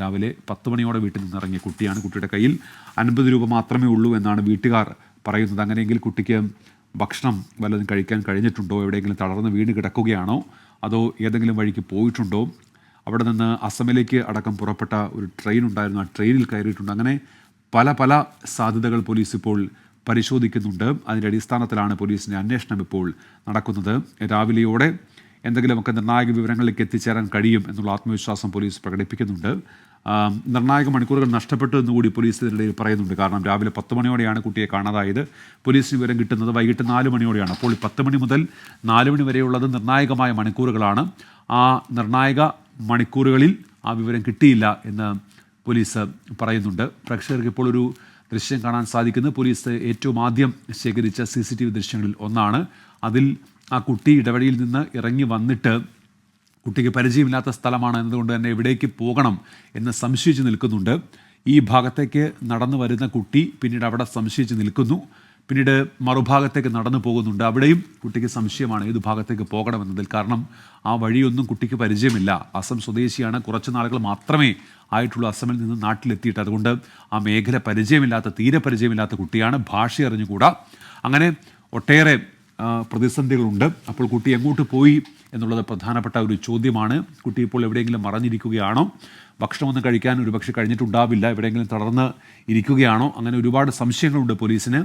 രാവിലെ പത്ത് മണിയോടെ വീട്ടിൽ നിന്ന് ഇറങ്ങിയ കുട്ടിയാണ്. കുട്ടിയുടെ കയ്യിൽ അൻപത് രൂപ മാത്രമേ ഉള്ളൂ എന്നാണ് വീട്ടുകാർ പറയുന്നത്. അങ്ങനെയെങ്കിൽ കുട്ടിക്ക് ഭക്ഷണം വല്ലതും കഴിക്കാൻ കഴിഞ്ഞിട്ടുണ്ടോ? എവിടെയെങ്കിലും തളർന്ന് വീണ് കിടക്കുകയാണോ? അതോ ഏതെങ്കിലും വഴിക്ക് പോയിട്ടുണ്ടോ? അവിടെ നിന്ന് അസമിലേക്ക് അടക്കം പുറപ്പെട്ട ഒരു ട്രെയിൻ ഉണ്ടായിരുന്നു. ആ ട്രെയിനിൽ കയറിയിട്ടുണ്ട്. അങ്ങനെ പല പല സാധ്യതകൾ പോലീസ് ഇപ്പോൾ പരിശോധിക്കുന്നുണ്ട്. അതിന്റെ അടിസ്ഥാനത്തിലാണ് പോലീസിന്റെ അന്വേഷണം ഇപ്പോൾ നടക്കുന്നത്. രാവിലെയോടെ എന്തെങ്കിലുമൊക്കെ നിർണായക വിവരങ്ങളിലേക്ക് എത്തിച്ചേരാൻ കഴിയും എന്നുള്ള ആത്മവിശ്വാസം പോലീസ് പ്രകടിപ്പിക്കുന്നുണ്ട്. നിർണായക മണിക്കൂറുകൾ നഷ്ടപ്പെട്ടു എന്നുകൂടി പോലീസ് ഇതിനിടയിൽ പറയുന്നുണ്ട്. കാരണം രാവിലെ പത്ത് മണിയോടെയാണ് കുട്ടിയെ കാണാതായത്. പോലീസിന് വിവരം കിട്ടുന്നത് വൈകിട്ട് നാല് മണിയോടെയാണ്. അപ്പോൾ പത്ത് മണി മുതൽ നാല് മണി വരെയുള്ളത് നിർണായകമായ മണിക്കൂറുകളാണ്. ആ നിർണായക മണിക്കൂറുകളിൽ ആ വിവരം കിട്ടിയില്ല എന്ന് പോലീസ് പറയുന്നുണ്ട്. പ്രേക്ഷകർക്ക് ഇപ്പോൾ ഒരു ദൃശ്യം കാണാൻ സാധിക്കുന്നത് പോലീസ് ഏറ്റവും ആദ്യം ശേഖരിച്ച സി ദൃശ്യങ്ങളിൽ ഒന്നാണ്. അതിൽ ആ കുട്ടി ഇടവഴിയിൽ നിന്ന് ഇറങ്ങി വന്നിട്ട് കുട്ടിക്ക് പരിചയമില്ലാത്ത സ്ഥലമാണ് എന്നതുകൊണ്ട് തന്നെ എവിടേക്ക് പോകണം എന്ന് സംശയിച്ച് നിൽക്കുന്നുണ്ട്. ഈ ഭാഗത്തേക്ക് നടന്നു വരുന്ന കുട്ടി പിന്നീട് അവിടെ സംശയിച്ച് നിൽക്കുന്നു. പിന്നീട് മറുഭാഗത്തേക്ക് നടന്നു പോകുന്നുണ്ട്. അവിടെയും കുട്ടിക്ക് സംശയമാണ് ഏത് ഭാഗത്തേക്ക് പോകണമെന്നതിൽ. കാരണം ആ വഴിയൊന്നും കുട്ടിക്ക് പരിചയമില്ല. അസം സ്വദേശിയാണ്. കുറച്ച് നാളുകൾ മാത്രമേ ആയിട്ടുള്ളൂ അസമിൽ നിന്ന് നാട്ടിലെത്തിയിട്ട്. അതുകൊണ്ട് ആ മേഖല പരിചയമില്ലാത്ത തീരെ പരിചയമില്ലാത്ത കുട്ടിയാണ്. ഭാഷ അറിഞ്ഞുകൂടാ അങ്ങനെ ഒട്ടേറെ പ്രതിസന്ധികളുണ്ട്. അപ്പോൾ കുട്ടി എങ്ങോട്ട് പോയി എന്നുള്ളത് പ്രധാനപ്പെട്ട ഒരു ചോദ്യമാണ്. കുട്ടി ഇപ്പോൾ എവിടെയെങ്കിലും മറഞ്ഞിരിക്കുകയാണോ? ഭക്ഷണമൊന്നും കഴിക്കാൻ ഒരുപക്ഷെ കഴിഞ്ഞിട്ടുണ്ടാവില്ല. എവിടെയെങ്കിലും തളർന്ന് ഇരിക്കുകയാണോ? അങ്ങനെ ഒരുപാട് സംശയങ്ങളുണ്ട് പോലീസിന്.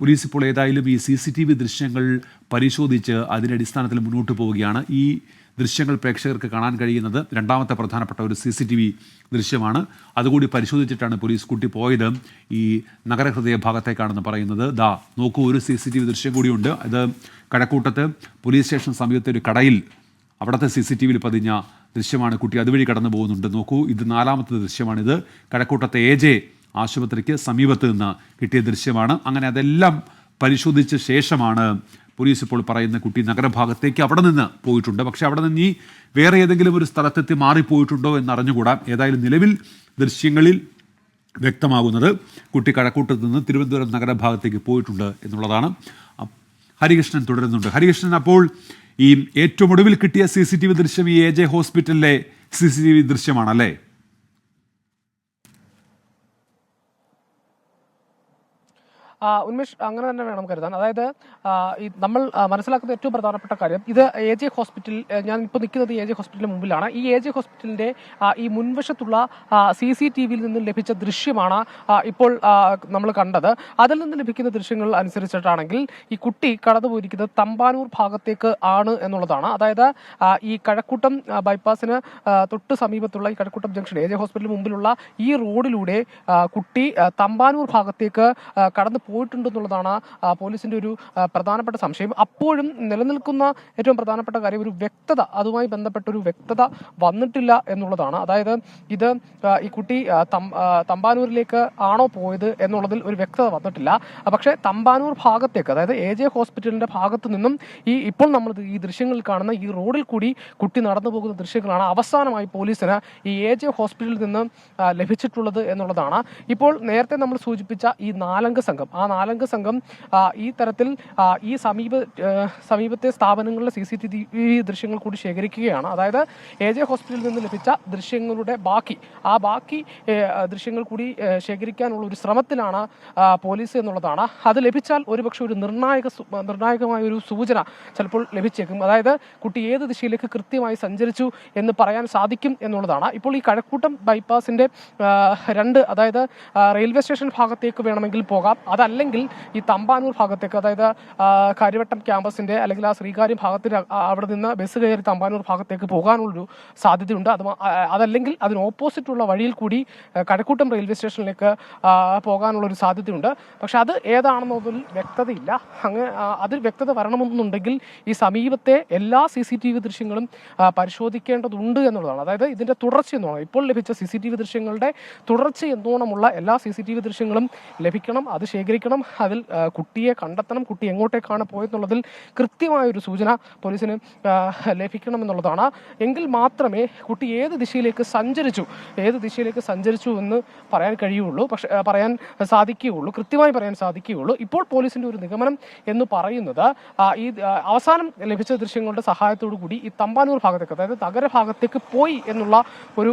പോലീസ് ഇപ്പോൾ ഏതായാലും ഈ സി ദൃശ്യങ്ങൾ പരിശോധിച്ച് അതിന്റെ അടിസ്ഥാനത്തിൽ മുന്നോട്ട് പോവുകയാണ്. ഈ ദൃശ്യങ്ങൾ പ്രേക്ഷകർക്ക് കാണാൻ കഴിയുന്നത് രണ്ടാമത്തെ പ്രധാനപ്പെട്ട ഒരു സി സി ടി വി ദൃശ്യമാണ്. അതുകൂടി പരിശോധിച്ചിട്ടാണ് പോലീസ് കുട്ടി പോയത്. ഈ നഗരഹൃദയ ഭാഗത്തേക്കാണെന്ന് പറയുന്നത്. ദാ നോക്കൂ ഒരു സി സി ടി വി ദൃശ്യം കൂടിയുണ്ട്. അത് കഴക്കൂട്ടത്ത് പോലീസ് സ്റ്റേഷൻ സമീപത്തെ ഒരു കടയിൽ അവിടുത്തെ സി സി ടി വിയിൽ പതിഞ്ഞ ദൃശ്യമാണ്. കുട്ടി അതുവഴി കടന്നു പോകുന്നുണ്ട്. നോക്കൂ ഇത് നാലാമത്തെ ദൃശ്യമാണിത്. കഴക്കൂട്ടത്തെ എ ജെ ആശുപത്രിക്ക് സമീപത്ത് നിന്ന് കിട്ടിയ ദൃശ്യമാണ്. അങ്ങനെ അതെല്ലാം പരിശോധിച്ച ശേഷമാണ് പോലീസ് ഇപ്പോൾ പറയുന്ന കുട്ടി നഗരഭാഗത്തേക്ക് അവിടെ നിന്ന് പോയിട്ടുണ്ട്. പക്ഷേ അവിടെ നിന്ന് ഈ വേറെ ഏതെങ്കിലും ഒരു സ്ഥലത്തെത്തി മാറിപ്പോയിട്ടുണ്ടോ എന്ന് അറിഞ്ഞുകൂടാ ഏതായാലും നിലവിൽ ദൃശ്യങ്ങളിൽ വ്യക്തമാകുന്നത് കുട്ടി കഴക്കൂട്ടത്ത് നിന്ന് തിരുവനന്തപുരം നഗരഭാഗത്തേക്ക് പോയിട്ടുണ്ട് എന്നുള്ളതാണ്. ഹരികൃഷ്ണൻ തുടരുന്നുണ്ട്. ഹരികൃഷ്ണൻ അപ്പോൾ ഈ ഏറ്റവും ഒടുവിൽ കിട്ടിയ സി സി ടി വി ദൃശ്യം ഈ എ ജെ ഹോസ്പിറ്റലിലെ സി സി ടി വി ദൃശ്യമാണല്ലേ? ഉന്മേഷ് അങ്ങനെ തന്നെ വേണം കരുതാൻ. അതായത് നമ്മൾ മനസ്സിലാക്കുന്ന ഏറ്റവും പ്രധാനപ്പെട്ട കാര്യം ഇത് എ ജെ ഹോസ്പിറ്റൽ ഞാൻ ഇപ്പോൾ നിൽക്കുന്നത് എ ജെ ഹോസ്പിറ്റലിന് മുമ്പിലാണ്. ഈ എ ജെ ഹോസ്പിറ്റലിന്റെ ഈ മുൻവശത്തുള്ള സി സി ടി വിയിൽ നിന്ന് ലഭിച്ച ദൃശ്യമാണ് ഇപ്പോൾ നമ്മൾ കണ്ടത്. അതിൽ നിന്ന് ലഭിക്കുന്ന ദൃശ്യങ്ങൾ അനുസരിച്ചിട്ടാണെങ്കിൽ ഈ കുട്ടി കടന്നുപോയിരിക്കുന്നത് തമ്പാനൂർ ഭാഗത്തേക്ക് ആണ് എന്നുള്ളതാണ്. അതായത് ഈ കഴക്കൂട്ടം ബൈപ്പാസിന് തൊട്ട് സമീപത്തുള്ള ഈ കഴക്കൂട്ടം ജംഗ്ഷൻ എ ജെ ഹോസ്പിറ്റലിന് മുമ്പിലുള്ള ഈ റോഡിലൂടെ കുട്ടി തമ്പാനൂർ ഭാഗത്തേക്ക് കടന്നു പോയിട്ടുണ്ടെന്നുള്ളതാണ് പോലീസിന്റെ ഒരു പ്രധാനപ്പെട്ട സംശയം. അപ്പോഴും നിലനിൽക്കുന്ന ഏറ്റവും പ്രധാനപ്പെട്ട കാര്യം ഒരു വ്യക്തത അതുമായി ബന്ധപ്പെട്ട ഒരു വ്യക്തത വന്നിട്ടില്ല എന്നുള്ളതാണ്. അതായത് ഇത് ഈ കുട്ടി തമ്പാനൂരിലേക്ക് ആണോ പോയത് എന്നുള്ളതിൽ ഒരു വ്യക്തത വന്നിട്ടില്ല. പക്ഷേ തമ്പാനൂർ ഭാഗത്തേക്ക് അതായത് എ ജെ ഹോസ്പിറ്റലിന്റെ ഭാഗത്തു നിന്നും ഈ ഇപ്പോൾ നമ്മൾ ഈ ദൃശ്യങ്ങളിൽ കാണുന്ന ഈ റോഡിൽ കൂടി കുട്ടി നടന്നു പോകുന്ന ദൃശ്യങ്ങളാണ് അവസാനമായി പോലീസിന് ഈ എ ജെ ഹോസ്പിറ്റലിൽ നിന്ന് ലഭിച്ചിട്ടുള്ളത് എന്നുള്ളതാണ്. ഇപ്പോൾ നേരത്തെ നമ്മൾ സൂചിപ്പിച്ച ഈ നാലംഗ സംഘം നാലംഗ സംഘം ഈ തരത്തിൽ ഈ സമീപ സമീപത്തെ സ്ഥാപനങ്ങളുടെ സി സി ടി വി ദൃശ്യങ്ങൾ കൂടി ശേഖരിക്കുകയാണ്. അതായത് എ ജെ ഹോസ്പിറ്റലിൽ നിന്ന് ലഭിച്ച ദൃശ്യങ്ങളുടെ ബാക്കി ആ ബാക്കി ദൃശ്യങ്ങൾ കൂടി ശേഖരിക്കാനുള്ള ഒരു ശ്രമത്തിലാണ് പോലീസ് എന്നുള്ളതാണ്. അത് ലഭിച്ചാൽ ഒരുപക്ഷെ ഒരു നിർണായക നിർണായകമായ ഒരു സൂചന ചിലപ്പോൾ ലഭിച്ചേക്കും. അതായത് കുട്ടി ഏത് ദിശയിലേക്ക് കൃത്യമായി സഞ്ചരിച്ചു എന്ന് പറയാൻ സാധിക്കും എന്നുള്ളതാണ്. ഇപ്പോൾ ഈ കഴക്കൂട്ടം ബൈപ്പാസിന്റെ രണ്ട് അതായത് റെയിൽവേ സ്റ്റേഷൻ ഭാഗത്തേക്ക് വേണമെങ്കിൽ പോകാം. അതല്ലെങ്കിൽ ഈ തമ്പാനൂർ ഭാഗത്തേക്ക് അതായത് കാര്യവട്ടം ക്യാമ്പസിന്റെ അല്ലെങ്കിൽ ആ ശ്രീകാര്യം ഭാഗത്തിന് അവിടെ നിന്ന് ബസ് കയറി തമ്പാനൂർ ഭാഗത്തേക്ക് പോകാനുള്ളൊരു സാധ്യതയുണ്ട്. അത് അതല്ലെങ്കിൽ അതിന് ഓപ്പോസിറ്റുള്ള വഴിയിൽ കൂടി കടക്കൂട്ടം റെയിൽവേ സ്റ്റേഷനിലേക്ക് പോകാനുള്ളൊരു സാധ്യതയുണ്ട്. പക്ഷെ അത് ഏതാണെന്നതിൽ വ്യക്തതയില്ല. അങ്ങ് അതിൽ വ്യക്തത വരണമെന്നുണ്ടെങ്കിൽ ഈ സമീപത്തെ എല്ലാ സി സി ടി വി ദൃശ്യങ്ങളും പരിശോധിക്കേണ്ടതുണ്ട് എന്നുള്ളതാണ്. അതായത് ഇതിന്റെ തുടർച്ച എന്നോണം ഇപ്പോൾ ലഭിച്ച സി സി ടി വി ദൃശ്യങ്ങളുടെ തുടർച്ച എന്നോണമുള്ള എല്ലാ സി സി ടി വി ദൃശ്യങ്ങളും ലഭിക്കണം. അത് ശേഖരിക്കണം പരിശോധിക്കണം അതിൽ കുട്ടിയെ കണ്ടെത്തണം. കുട്ടി എങ്ങോട്ടേക്കാണ് പോയെന്നുള്ളതിൽ കൃത്യമായൊരു സൂചന പോലീസിന് ലഭിക്കണം ലഭിക്കണമെന്നുള്ളതാണ്. എങ്കിൽ മാത്രമേ കുട്ടി ഏത് ദിശയിലേക്ക് സഞ്ചരിച്ചു ഏത് ദിശയിലേക്ക് സഞ്ചരിച്ചു എന്ന് പറയാൻ കഴിയുള്ളൂ. പക്ഷേ പറയാൻ സാധിക്കുകയുള്ളൂ. കൃത്യമായി പറയാൻ സാധിക്കുകയുള്ളൂ. ഇപ്പോൾ പോലീസിന്റെ ഒരു നിഗമനം എന്ന് പറയുന്നത് ഈ അവസാനം ലഭിച്ച ദൃശ്യങ്ങളുടെ സഹായത്തോടു കൂടി ഈ തമ്പാനൂർ ഭാഗത്തേക്ക് അതായത് തകര ഭാഗത്തേക്ക് പോയി എന്നുള്ള ഒരു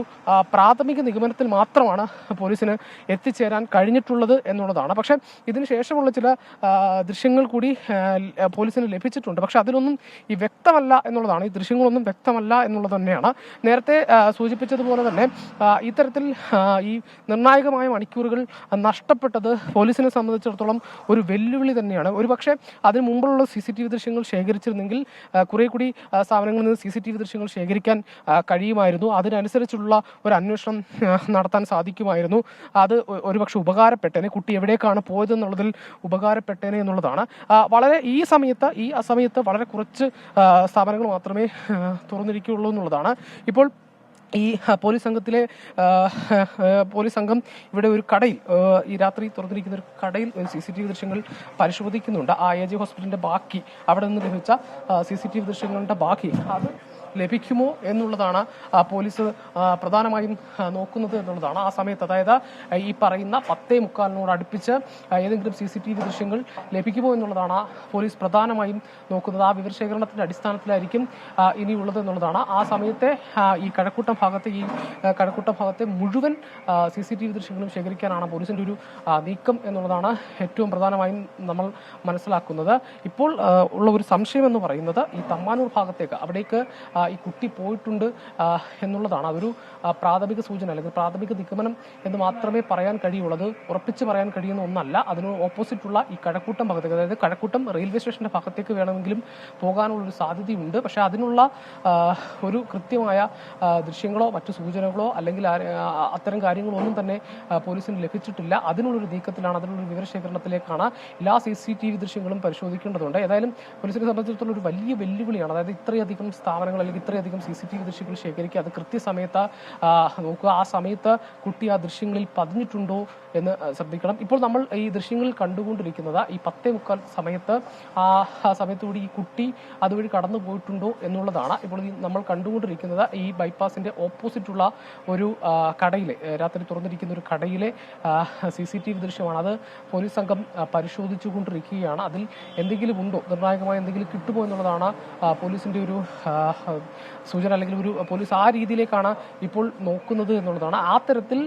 പ്രാഥമിക നിഗമനത്തിൽ മാത്രമാണ് പോലീസിന് എത്തിച്ചേരാൻ കഴിഞ്ഞിട്ടുള്ളത് എന്നുള്ളതാണ്. പക്ഷേ ഇതിന് ശേഷമുള്ള ചില ദൃശ്യങ്ങൾ കൂടി പോലീസിന് ലഭിച്ചിട്ടുണ്ട്. പക്ഷെ അതിലൊന്നും ഈ വ്യക്തമല്ല എന്നുള്ളതാണ്. ഈ ദൃശ്യങ്ങളൊന്നും വ്യക്തമല്ല എന്നുള്ളത് തന്നെയാണ്. നേരത്തെ സൂചിപ്പിച്ചതുപോലെ തന്നെ ഇത്തരത്തിൽ ഈ നിർണായകമായ മണിക്കൂറുകൾ നഷ്ടപ്പെട്ടത് പോലീസിനെ സംബന്ധിച്ചിടത്തോളം ഒരു വെല്ലുവിളി തന്നെയാണ്. ഒരു പക്ഷേ അതിന് മുമ്പുള്ള സി സി ടി വി ദൃശ്യങ്ങൾ ശേഖരിച്ചിരുന്നെങ്കിൽ കുറെ കൂടി സ്ഥാപനങ്ങളിൽ നിന്ന് സി സി ടി വി ദൃശ്യങ്ങൾ ശേഖരിക്കാൻ കഴിയുമായിരുന്നു. അതിനനുസരിച്ചുള്ള ഒരു അന്വേഷണം നടത്താൻ സാധിക്കുമായിരുന്നു. അത് ഒരുപക്ഷെ ഉപകാരപ്പെട്ടേനെ. കുട്ടി എവിടേക്കാണ് പോയതെന്നുള്ളതിൽ ഉപകാരപ്പെട്ടേനെ എന്നുള്ളതാണ്. വളരെ ഈ സമയത്ത് ഈ അസമയത്ത് വളരെ കുറച്ച് സ്ഥാപനങ്ങൾ മാത്രമേ തുറന്നിരിക്കുകയുള്ളൂ എന്നുള്ളതാണ്. ഇപ്പോൾ ഈ പോലീസ് സംഘത്തിലെ പോലീസ് സംഘം ഇവിടെ ഒരു കടയിൽ ഈ രാത്രി തുറന്നിരിക്കുന്ന ഒരു കടയിൽ സി സി ടി വി ദൃശ്യങ്ങൾ പരിശോധിക്കുന്നുണ്ട്. ആ എ ജി ഹോസ്പിറ്റലിന്റെ ബാക്കി അവിടെ നിന്ന് ലഭിച്ച സി സി ടി വി ദൃശ്യങ്ങളുടെ ബാക്കി. അത് ലഭിക്കുമോ എന്നുള്ളതാണ് പോലീസ് പ്രധാനമായും നോക്കുന്നത് എന്നുള്ളതാണ്. ആ സമയത്ത് അതായത് ഈ പറയുന്ന പത്തേ മുക്കാലിനോട് അടുപ്പിച്ച് ഏതെങ്കിലും സി സി ടി വി ദൃശ്യങ്ങൾ ലഭിക്കുമോ എന്നുള്ളതാണ് പോലീസ് പ്രധാനമായും നോക്കുന്നത്. ആ വിവരശേഖരണത്തിന്റെ അടിസ്ഥാനത്തിലായിരിക്കും ഇനിയുള്ളത് എന്നുള്ളതാണ്. ആ സമയത്തെ ഈ കഴക്കൂട്ടം ഭാഗത്തെ ഈ കഴക്കൂട്ടം ഭാഗത്തെ മുഴുവൻ സി സി ടി വി ദൃശ്യങ്ങളും ശേഖരിക്കാനാണ് പോലീസിന്റെ ഒരു നീക്കം എന്നുള്ളതാണ് ഏറ്റവും പ്രധാനമായും നമ്മൾ മനസ്സിലാക്കുന്നത്. ഇപ്പോൾ ഉള്ള ഒരു സംശയം എന്ന് പറയുന്നത് ഈ തമ്മാനൂർ ഭാഗത്തേക്ക് അവിടേക്ക് ഈ കുട്ടി പോയിട്ടുണ്ട് എന്നുള്ളതാണ് അതൊരു പ്രാഥമിക സൂചന അല്ലെങ്കിൽ പ്രാഥമിക നിഗമനം എന്ന് മാത്രമേ പറയാൻ കഴിയുള്ളൂ അത് ഉറപ്പിച്ച് പറയാൻ കഴിയുന്ന ഒന്നല്ല. അതിന് ഓപ്പോസിറ്റുള്ള ഈ കഴക്കൂട്ടം ഭാഗത്തേക്ക് അതായത് കഴക്കൂട്ടം റെയിൽവേ സ്റ്റേഷന്റെ ഭാഗത്തേക്ക് വേണമെങ്കിലും പോകാനുള്ള ഒരു സാധ്യതയുണ്ട്. പക്ഷേ അതിനുള്ള ഒരു കൃത്യമായ ദൃശ്യങ്ങളോ മറ്റു സൂചനകളോ അല്ലെങ്കിൽ അത്തരം കാര്യങ്ങളോ ഒന്നും തന്നെ പോലീസിന് ലഭിച്ചിട്ടില്ല. അതിനുള്ളൊരു നീക്കത്തിലാണ് അതിനുള്ള വിവരശേഖരണത്തിലേക്കാണ് എല്ലാ സി സി ടി വി ദൃശ്യങ്ങളും പരിശോധിക്കേണ്ടതുണ്ട്. ഏതായാലും പോലീസിനെ സംബന്ധിച്ചിടത്തോളം ഒരു വലിയ വെല്ലുവിളിയാണ്. അതായത് ഇത്രയധികം സ്ഥാപനങ്ങൾ അല്ലെങ്കിൽ ഇത്രയധികം സി സി ടി വി ദൃശ്യങ്ങൾ ശേഖരിക്കുക. അത് കൃത്യസമയത്ത് നോക്കുക. ആ സമയത്ത് കുട്ടി ആ ദൃശ്യങ്ങളിൽ പതിഞ്ഞിട്ടുണ്ടോ എന്ന് ശ്രദ്ധിക്കണം. ഇപ്പോൾ നമ്മൾ ഈ ദൃശ്യങ്ങൾ കണ്ടുകൊണ്ടിരിക്കുന്നത് ഈ പത്തേ മുക്കാൽ സമയത്ത് ആ സമയത്തുകൂടി ഈ കുട്ടി അതുവഴി കടന്നു പോയിട്ടുണ്ടോ എന്നുള്ളതാണ്. ഇപ്പോൾ നമ്മൾ കണ്ടുകൊണ്ടിരിക്കുന്നത് ഈ ബൈപ്പാസിന്റെ ഓപ്പോസിറ്റുള്ള ഒരു കടയിലെ രാത്രി തുറന്നിരിക്കുന്ന ഒരു കടയിലെ സി സി ടി വി ദൃശ്യമാണ്. അത് പോലീസ് സംഘം പരിശോധിച്ചുകൊണ്ടിരിക്കുകയാണ്. അതിൽ എന്തെങ്കിലും ഉണ്ടോ? നിർണായകമായ എന്തെങ്കിലും കിട്ടുമോ എന്നുള്ളതാണ് പോലീസിന്റെ ഒരു സൂചന അല്ലെങ്കിൽ ഒരു പോലീസ് ആ രീതിയിലേക്കാണ് ഇപ്പോൾ നോക്കുന്നത് എന്നുള്ളതാണ്. ആ തരത്തിൽ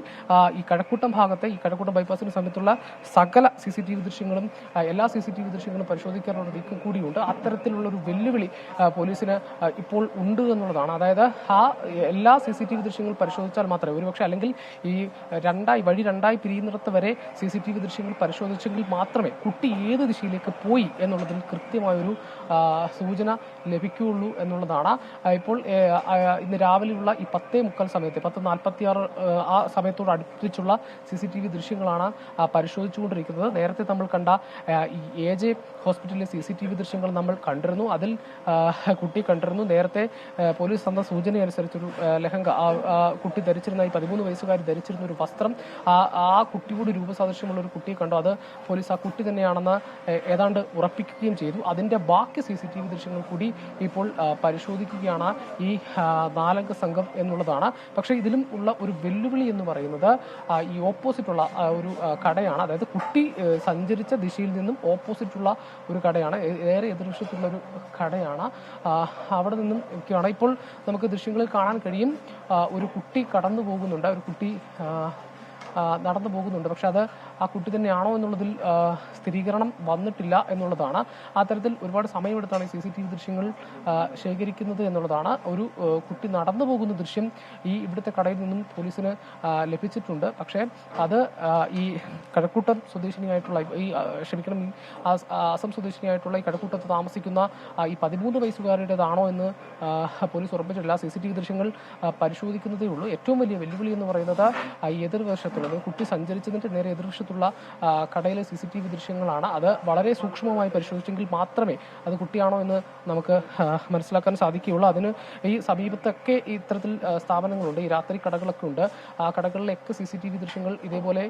ഈ കഴക്കൂട്ടം ഭാഗത്തെ ഈ കഴക്കൂട്ടം ബൈപ്പാസിന് സമയത്തുള്ള സകല സി സി ടി വി ദൃശ്യങ്ങളും എല്ലാ സി സി ടി വി ദൃശ്യങ്ങളും പരിശോധിക്കാനുള്ള നീക്കം കൂടിയുണ്ട്. അത്തരത്തിലുള്ള ഒരു വെല്ലുവിളി പോലീസിന് ഇപ്പോൾ ഉണ്ട് എന്നുള്ളതാണ്. അതായത് ആ എല്ലാ സി സി ടി വി ദൃശ്യങ്ങൾ പരിശോധിച്ചാൽ മാത്രമേ ഒരുപക്ഷെ അല്ലെങ്കിൽ ഈ രണ്ടായി വഴി രണ്ടായി പിരിയുന്നിടത്ത് വരെ സി സി ടി വി ദൃശ്യങ്ങൾ പരിശോധിച്ചെങ്കിൽ മാത്രമേ കുട്ടി ഏത് ദിശയിലേക്ക് പോയി എന്നുള്ളതിൽ കൃത്യമായൊരു സൂചന ലഭിക്കുകയുള്ളൂ എന്നുള്ളതാണ്. ഇപ്പോൾ ഇന്ന് രാവിലെയുള്ള ഈ പത്തേ മുക്കാൽ സമയത്ത് പത്ത് നാൽപ്പത്തി ആറ് ആ സമയത്തോട് അടുപ്പിച്ചുള്ള സി സി ടി വി ദൃശ്യങ്ങളാണ് പരിശോധിച്ചുകൊണ്ടിരിക്കുന്നത്. നേരത്തെ നമ്മൾ കണ്ട എ ജെ ഹോസ്പിറ്റലിലെ സി സി ടി വി ദൃശ്യങ്ങൾ നമ്മൾ കണ്ടിരുന്നു. അതിൽ കുട്ടി കണ്ടിരുന്നു. നേരത്തെ പോലീസ് തന്ന സൂചനയനുസരിച്ചൊരു ലഹങ്ക ആ കുട്ടി ധരിച്ചിരുന്ന ഈ പതിമൂന്ന് വയസ്സുകാരി ധരിച്ചിരുന്ന ഒരു വസ്ത്രം ആ ആ കുട്ടിയോട് രൂപസാദൃശ്യമുള്ള ഒരു കുട്ടിയെ കണ്ടു. അത് പോലീസ് ആ കുട്ടി തന്നെയാണെന്ന് ഏതാണ്ട് ഉറപ്പിക്കുകയും ചെയ്തു. അതിന്റെ ബാക്കി സി സി ടി വി ദൃശ്യങ്ങൾ കൂടി ഇപ്പോൾ ആ, പരിശോധിക്കുകയാണ് ഈ നാലംഗ സംഘം എന്നുള്ളതാണ്. പക്ഷേ ഇതിലും ഉള്ള ഒരു വെല്ലുവിളി എന്ന് പറയുന്നത് ഈ ഓപ്പോസിറ്റുള്ള ഒരു കടയാണ്. അതായത് കുട്ടി സഞ്ചരിച്ച ദിശയിൽ നിന്നും ഓപ്പോസിറ്റുള്ള ഒരു കടയാണ്. ഏറെ എതിർവശത്തുള്ള ഒരു കടയാണ്. അവിടെ നിന്നും ഒക്കെയാണ്. ഇപ്പോൾ നമുക്ക് ദൃശ്യങ്ങളിൽ കാണാൻ കഴിയും ഒരു കുട്ടി കടന്നു പോകുന്നുണ്ട് ഒരു കുട്ടി നടന്നു പോകുന്നുണ്ട് പക്ഷെ അത് ആ കുട്ടി തന്നെയാണോ എന്നുള്ളതിൽ സ്ഥിരീകരണം വന്നിട്ടില്ല എന്നുള്ളതാണ്. അത്തരത്തിൽ ഒരുപാട് സമയമെടുത്താണ് ഈ സി സി ടി വി ദൃശ്യങ്ങൾ ശേഖരിക്കുന്നത് എന്നുള്ളതാണ്. ഒരു കുട്ടി നടന്നു പോകുന്ന ദൃശ്യം ഈ ഇവിടുത്തെ കടയിൽ നിന്നും പോലീസിന് ലഭിച്ചിട്ടുണ്ട്. പക്ഷേ അത് ഈ കഴക്കൂട്ടം സ്വദേശിനിയായിട്ടുള്ള ഈ ക്ഷമിക്കണം ഈ അസം സ്വദേശിനിയായിട്ടുള്ള ഈ കഴക്കൂട്ടത്ത് താമസിക്കുന്ന ഈ പതിമൂന്ന് വയസ്സുകാരുടേതാണോ എന്ന് പോലീസ് ഉറപ്പിച്ചിട്ടില്ല. സി സി ടി വി ദൃശ്യങ്ങൾ പരിശോധിക്കുന്നതേ ഉള്ളൂ. ഏറ്റവും വലിയ വെല്ലുവിളി എന്ന് പറയുന്നത് ഈ എതിർവശത്തുള്ള എതിർവശത്തുള്ളത്. കുട്ടി സഞ്ചരിച്ചതിന്റെ നേരെ എതിർവശത്തുള്ള ആ, കടയിലെ സി സി ടി വി ദൃശ്യങ്ങളാണ്. അത് വളരെ സൂക്ഷ്മമായി പരിശോധിച്ചെങ്കിൽ മാത്രമേ അത് കുട്ടിയാണോ എന്ന് നമുക്ക് മനസ്സിലാക്കാൻ സാധിക്കുകയുള്ളൂ. അതിന് ഈ സമീപത്തൊക്കെ ഇത്തരത്തിൽ സ്ഥാപനങ്ങളുണ്ട്. ഈ രാത്രി കടകളൊക്കെ ഉണ്ട്. ആ കടകളിലൊക്കെ സി സി ടി വി ദൃശ്യങ്ങൾ ഇതേപോലെ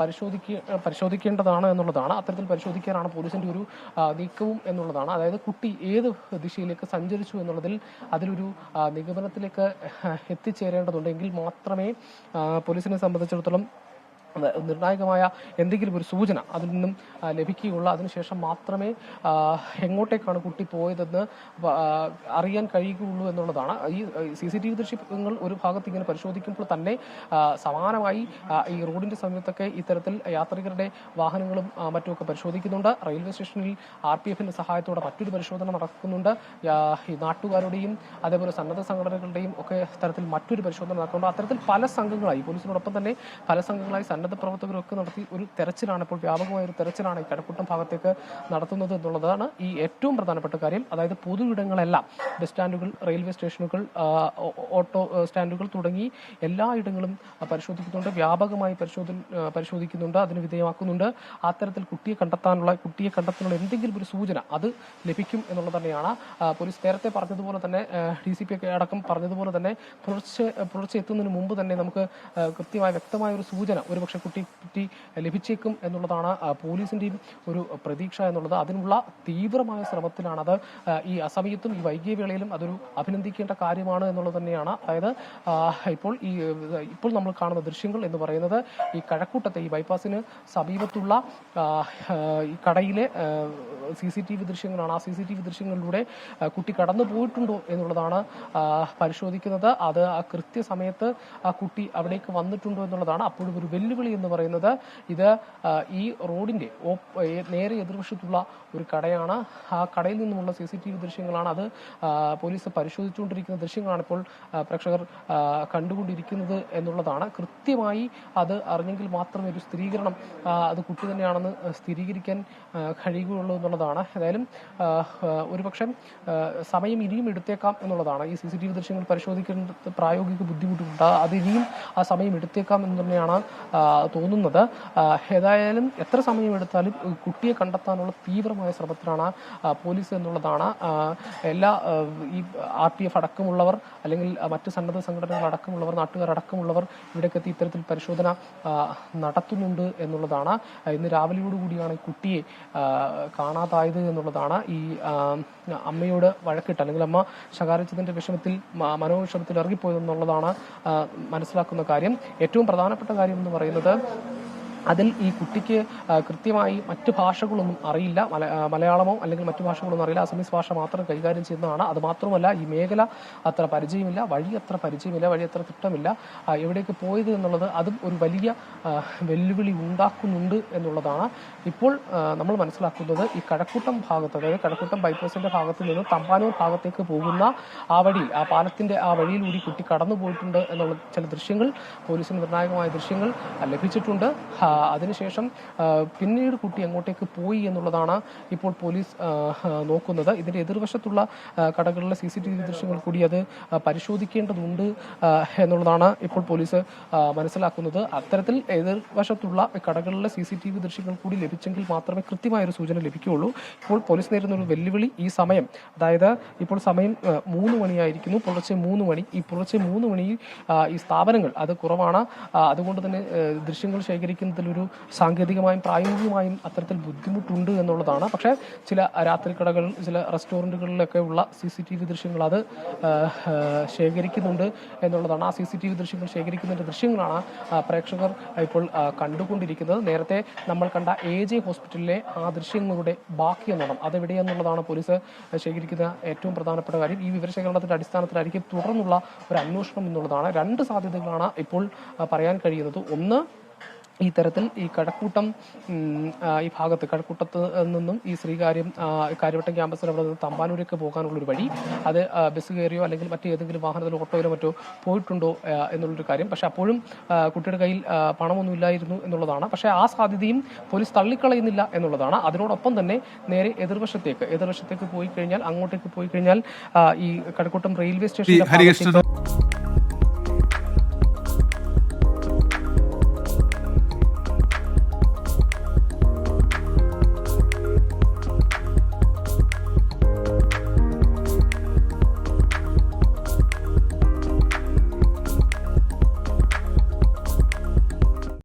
പരിശോധിക്ക പരിശോധിക്കേണ്ടതാണ് എന്നുള്ളതാണ്. അത്തരത്തിൽ പരിശോധിക്കാനാണ് പോലീസിന്റെ ഒരു നീക്കവും എന്നുള്ളതാണ്. അതായത് കുട്ടി ഏത് ദിശയിലേക്ക് സഞ്ചരിച്ചു എന്നുള്ളതിൽ അതിലൊരു നിഗമനത്തിലേക്ക് എത്തിച്ചേരേണ്ടതുണ്ടെങ്കിൽ മാത്രമേ പോലീസിനെ സംബന്ധിച്ചിടത്തോളം നിർണായകമായ എന്തെങ്കിലും ഒരു സൂചന അതിൽ നിന്നും ലഭിക്കുകയുള്ളൂ അതിനുശേഷം മാത്രമേ എങ്ങോട്ടേക്കാണ് കുട്ടി പോയതെന്ന് അറിയാൻ കഴിയുകയുള്ളൂ എന്നുള്ളതാണ്. ഈ സി സി ടി വി ദൃശ്യങ്ങൾ ഒരു ഭാഗത്ത് ഇങ്ങനെ പരിശോധിക്കുമ്പോൾ തന്നെ സമാനമായി ഈ റോഡിന്റെ സമീപത്തൊക്കെ ഇത്തരത്തിൽ യാത്രികരുടെ വാഹനങ്ങളും മറ്റുമൊക്കെ പരിശോധിക്കുന്നുണ്ട്. റെയിൽവേ സ്റ്റേഷനിൽ ആർ പി എഫിന്റെ സഹായത്തോടെ മറ്റൊരു പരിശോധന നടക്കുന്നുണ്ട്. ഈ നാട്ടുകാരുടെയും അതേപോലെ സന്നദ്ധ സംഘടനകളുടെയും ഒക്കെ തരത്തിൽ മറ്റൊരു പരിശോധന നടക്കുന്നുണ്ട്. അത്തരത്തിൽ പല സംഘങ്ങളായി പോലീസിനോടൊപ്പം തന്നെ പല സംഘങ്ങളായി സന്നദ്ധ പ്രവർത്തകരൊക്കെ നടത്തി ഒരു തെരച്ചിലാണ് ഇപ്പോൾ വ്യാപകമായ ഒരു തെരച്ചിലാണ് ഈ കടക്കൂട്ടം ഭാഗത്തേക്ക് നടത്തുന്നത് എന്നുള്ളതാണ് ഈ ഏറ്റവും പ്രധാനപ്പെട്ട കാര്യം. അതായത് പൊതു ഇടങ്ങളെല്ലാം ബസ് സ്റ്റാൻഡുകൾ റെയിൽവേ സ്റ്റേഷനുകൾ ഓട്ടോ സ്റ്റാൻഡുകൾ തുടങ്ങി എല്ലാ ഇടങ്ങളും ആ, പരിശോധിക്കുന്നുണ്ട്. വ്യാപകമായി പരിശോധന പരിശോധിക്കുന്നുണ്ട് അതിന് വിധേയമാക്കുന്നുണ്ട്. അത്തരത്തിൽ കുട്ടിയെ കണ്ടെത്താനുള്ള കുട്ടിയെ കണ്ടെത്താനുള്ള എന്തെങ്കിലും ഒരു സൂചന അത് ലഭിക്കും എന്നുള്ളത് തന്നെയാണ്. പോലീസ് നേരത്തെ പറഞ്ഞതുപോലെ തന്നെ ഡി സി പി ഒക്കെ അടക്കം പറഞ്ഞതുപോലെ തന്നെ പുലർച്ചെ പുലർച്ചെ എത്തുന്നതിന് മുമ്പ് തന്നെ നമുക്ക് കൃത്യമായ വ്യക്തമായ ഒരു സൂചന ഒരുപക്ഷെ കുട്ടി കുട്ടി ലഭിച്ചേക്കും എന്നുള്ളതാണ് പോലീസിന്റെയും ഒരു പ്രതീക്ഷ എന്നുള്ളത്. അതിനുള്ള തീവ്രമായ ശ്രമത്തിലാണ് അത് ഈ അസമയത്തും ഈ വൈകിയ വേളയിലും അതൊരു അഭിനന്ദിക്കേണ്ട കാര്യമാണ് എന്നുള്ളത് തന്നെയാണ്. അതായത് ഇപ്പോൾ ഈ ഇപ്പോൾ നമ്മൾ കാണുന്ന ദൃശ്യങ്ങൾ എന്ന് പറയുന്നത് ഈ കഴക്കൂട്ടത്തെ ഈ ബൈപ്പാസിന് സമീപത്തുള്ള ഈ കടയിലെ സി സി ടി വി ദൃശ്യങ്ങളാണ്. ആ സി സി ടി വി ദൃശ്യങ്ങളിലൂടെ കുട്ടി കടന്നു പോയിട്ടുണ്ടോ എന്നുള്ളതാണ് പരിശോധിക്കുന്നത്. അത് ആ കൃത്യസമയത്ത് ആ കുട്ടി അവിടേക്ക് വന്നിട്ടുണ്ടോ എന്നുള്ളതാണ്. അപ്പോഴും ഒരു വെല്ലുവിളി എന്ന് പറയുന്നത് ഇത് ഈ റോഡിന്റെ നേരെ എതിർവശത്തുള്ള ഒരു കടയാണ്. ആ കടയിൽ നിന്നുമുള്ള സി സി ടി വി ദൃശ്യങ്ങളാണ് അത് പോലീസ് പരിശോധിച്ചുകൊണ്ടിരിക്കുന്ന ദൃശ്യങ്ങളാണ് ഇപ്പോൾ പ്രേക്ഷകർ കണ്ടുകൊണ്ടിരിക്കുന്നത് എന്നുള്ളതാണ്. കൃത്യമായി അത് അറിഞ്ഞെങ്കിൽ മാത്രമേ ഒരു സ്ഥിരീകരണം അത് കുട്ടി തന്നെയാണെന്ന് സ്ഥിരീകരിക്കാൻ കഴിയുകയുള്ളൂ എന്നുള്ളതാണ്. ഏതായാലും ഒരുപക്ഷെ സമയം ഇനിയും എടുത്തേക്കാം എന്നുള്ളതാണ്. ഈ സി സി ടി വി ദൃശ്യങ്ങൾ പരിശോധിക്കേണ്ട പ്രായോഗിക ബുദ്ധിമുട്ടുണ്ട്. അത് ഇനിയും ആ സമയം എടുത്തേക്കാം എന്ന് തന്നെയാണ് തോന്നുന്നത്. ഏതായാലും എത്ര സമയമെടുത്താലും കുട്ടിയെ കണ്ടെത്താനുള്ള തീവ്രമായ ശ്രമത്തിലാണ് പോലീസ് എന്നുള്ളതാണ്. എല്ലാ ഈ ആർ പി എഫ് അടക്കമുള്ളവർ അല്ലെങ്കിൽ മറ്റ് സന്നദ്ധ സംഘടനകൾ അടക്കമുള്ളവർ നാട്ടുകാർ അടക്കമുള്ളവർ ഇവിടേക്ക് എത്തി ഇത്തരത്തിൽ പരിശോധന നടത്തുന്നുണ്ട് എന്നുള്ളതാണ്. ഇന്ന് രാവിലെയോടുകൂടിയാണ് ഈ കുട്ടിയെ കാണാതായത് എന്നുള്ളതാണ്. ഈ അമ്മയോട് വഴക്കിട്ട് അല്ലെങ്കിൽ അമ്മ ശകാരിച്ചതിന്റെ വിഷമത്തിൽ മനോവിഷമത്തിൽ ഇറങ്ങിപ്പോയതെന്നുള്ളതാണ് മനസ്സിലാക്കുന്ന കാര്യം. ഏറ്റവും പ്രധാനപ്പെട്ട കാര്യം എന്ന് പറയുന്നത് да? അതിൽ ഈ കുട്ടിക്ക് കൃത്യമായി മറ്റു ഭാഷകളൊന്നും അറിയില്ല. മല- മലയാളമോ അല്ലെങ്കിൽ മറ്റു ഭാഷകളൊന്നും അറിയില്ല. അസമീസ് ഭാഷ മാത്രം കൈകാര്യം ചെയ്യുന്നതാണ്. അത് മാത്രമല്ല ഈ മേഖല അത്ര പരിചയമില്ല വഴി അത്ര പരിചയമില്ല വഴി അത്ര തിട്ടമില്ല. എവിടേക്ക് പോയത് എന്നുള്ളത് അതും ഒരു വലിയ വെല്ലുവിളി ഉണ്ടാക്കുന്നുണ്ട് എന്നുള്ളതാണ്. ഇപ്പോൾ നമ്മൾ മനസ്സിലാക്കുന്നത് ഈ കഴക്കൂട്ടം ഭാഗത്ത് അതായത് കഴക്കൂട്ടം ബൈപ്പാസിന്റെ ഭാഗത്ത് നിന്ന് തമ്പാനൂർ ഭാഗത്തേക്ക് പോകുന്ന ആ വഴിയിൽ ആ പാലത്തിന്റെ ആ വഴിയിലൂടി കുട്ടി കടന്നു പോയിട്ടുണ്ട് എന്നുള്ള ചില ദൃശ്യങ്ങൾ പോലീസിന് നിർണായകമായ ദൃശ്യങ്ങൾ ലഭിച്ചിട്ടുണ്ട്. അതിനുശേഷം പിന്നീട് കുട്ടി എങ്ങോട്ടേക്ക് പോയി എന്നുള്ളതാണ് ഇപ്പോൾ പോലീസ് നോക്കുന്നത്. ഇതിന്റെ എതിർവശത്തുള്ള കടകളിലെ സി സി ടി വി ദൃശ്യങ്ങൾ കൂടി അത് പരിശോധിക്കേണ്ടതുണ്ട് എന്നുള്ളതാണ് ഇപ്പോൾ പോലീസ് മനസ്സിലാക്കുന്നത്. അത്തരത്തിൽ എതിർവശത്തുള്ള കടകളിലെ സി സി ടി വി ദൃശ്യങ്ങൾ കൂടി ലഭിച്ചെങ്കിൽ മാത്രമേ കൃത്യമായ ഒരു സൂചന ലഭിക്കുകയുള്ളൂ. ഇപ്പോൾ പോലീസ് നേരിടുന്ന ഒരു വെല്ലുവിളി ഈ സമയം. അതായത് ഇപ്പോൾ സമയം മൂന്ന് മണിയായിരിക്കുന്നു. പുലർച്ചെ മൂന്ന് മണി. ഈ പുലർച്ചെ മൂന്ന് മണിയിൽ ഈ സ്ഥാപനങ്ങൾ അത് കുറവാണ്. അതുകൊണ്ട് തന്നെ ദൃശ്യങ്ങൾ ദൃശ്യങ്ങൾ ശേഖരിക്കുന്നതിലൊരു സാങ്കേതികമായും പ്രായോഗികമായും അത്തരത്തിൽ ബുദ്ധിമുട്ടുണ്ട് എന്നുള്ളതാണ്. പക്ഷേ ചില രാത്രി കടകൾ ചില റെസ്റ്റോറന്റുകളിലൊക്കെ ഉള്ള സി സി ടി വി ദൃശ്യങ്ങൾ അത് ശേഖരിക്കുന്നുണ്ട് എന്നുള്ളതാണ്. ആ സി സി ടി വി ദൃശ്യങ്ങൾ ശേഖരിക്കുന്നതിന്റെ ദൃശ്യങ്ങളാണ് പ്രേക്ഷകർ ഇപ്പോൾ കണ്ടുകൊണ്ടിരിക്കുന്നത്. നേരത്തെ നമ്മൾ കണ്ട എ ജെ ഹോസ്പിറ്റലിലെ ആ ദൃശ്യങ്ങളുടെ ബാക്കി എന്നോണം അതെവിടെയെന്നുള്ളതാണ് പോലീസ് ശേഖരിക്കുന്ന ഏറ്റവും പ്രധാനപ്പെട്ട കാര്യം. ഈ വിവരശേഖരണത്തിന്റെ അടിസ്ഥാനത്തിലായിരിക്കും തുടർന്നുള്ള ഒരു അന്വേഷണം എന്നുള്ളതാണ്. രണ്ട് സാധ്യതകളാണ് ഇപ്പോൾ പറയാൻ കഴിയുന്നത്. ഒന്ന് ഈ തരത്തിൽ ഈ കടക്കൂട്ടം ഈ ഭാഗത്ത് കഴക്കൂട്ടത്ത് നിന്നും ഈ ശ്രീകാര്യം കാര്യവട്ടം ക്യാമ്പസിൽ അവിടെ നിന്ന് തമ്പാനൂരേക്ക് പോകാനുള്ള ഒരു വഴി അത് ബസ് കയറിയോ അല്ലെങ്കിൽ മറ്റേതെങ്കിലും വാഹനത്തിൽ ഓട്ടോയിലോ മറ്റോ പോയിട്ടുണ്ടോ എന്നുള്ളൊരു കാര്യം. പക്ഷെ അപ്പോഴും കുട്ടിയുടെ കയ്യിൽ പണമൊന്നുമില്ലായിരുന്നു പണമൊന്നും ഇല്ലായിരുന്നു എന്നുള്ളതാണ്. പക്ഷേ ആ സാധ്യതയും പോലീസ് തള്ളിക്കളയുന്നില്ല എന്നുള്ളതാണ്. അതിനോടൊപ്പം തന്നെ നേരെ എതിർവശത്തേക്ക് എതിർവശത്തേക്ക് പോയി കഴിഞ്ഞാൽ അങ്ങോട്ടേക്ക് പോയി കഴിഞ്ഞാൽ ഈ കടക്കൂട്ടം റെയിൽവേ സ്റ്റേഷൻ